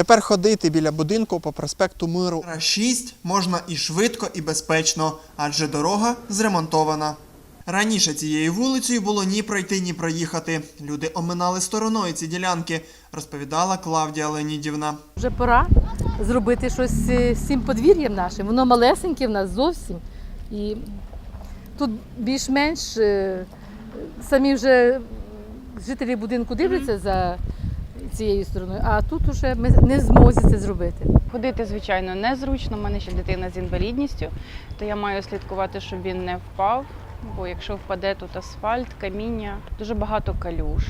Тепер ходити біля будинку по проспекту Миру 6 можна і швидко, і безпечно, адже дорога зремонтована. Раніше цією вулицею було ні пройти, ні проїхати. Люди оминали стороною ці ділянки, розповідала Клавдія Леонідівна. Вже пора зробити щось з цим подвір'ям нашим. Воно малесеньке в нас зовсім. І тут більш-менш е, самі вже жителі будинку дивляться за цією стороною, а тут уже ми не в змозі це зробити. Ходити, звичайно, незручно. У мене ще дитина з інвалідністю, то я маю слідкувати, щоб він не впав. Бо якщо впаде тут асфальт, каміння, дуже багато калюж.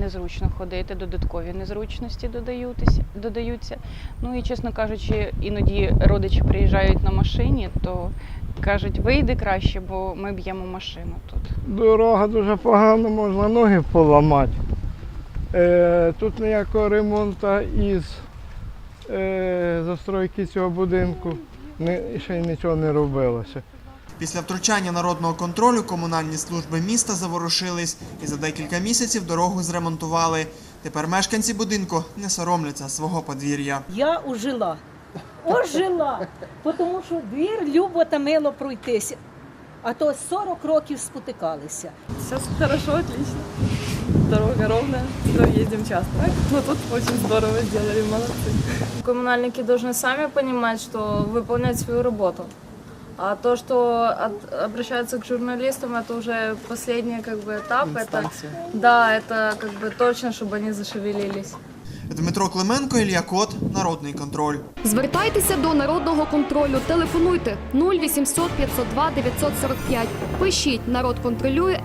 Незручно ходити, додаткові незручності додаються, додаються. Ну і чесно кажучи, іноді родичі приїжджають на машині, то кажуть, вийди краще, бо ми б'ємо машину тут. Дорога дуже погана, можна ноги поламати. Е, тут ніякого ремонту із е, застройки цього будинку не, ще нічого не робилося. Після втручання народного контролю комунальні служби міста заворушились і за декілька місяців дорогу зремонтували. Тепер мешканці будинку не соромляться свого подвір'я. Я ужила. Ожила. Тому що двір любо та мило пройтися А то 40 років спотикалися. Сейчас хорошо, отлично. Дорога ровная, то ездим часто. Но тут очень здорово сделали, молодцы. Коммунальники должны сами понимать, что выполнять свою работу. А то, что от- обращаются к журналистам, это уже последний как бы этап. Это, да, это как бы точно, чтобы они зашевелились. Дмитро Клименко, Ілля Кот, Народний контроль. Звертайтеся до народного контролю. Телефонуйте 0800 502 945. Пишіть народ контролює.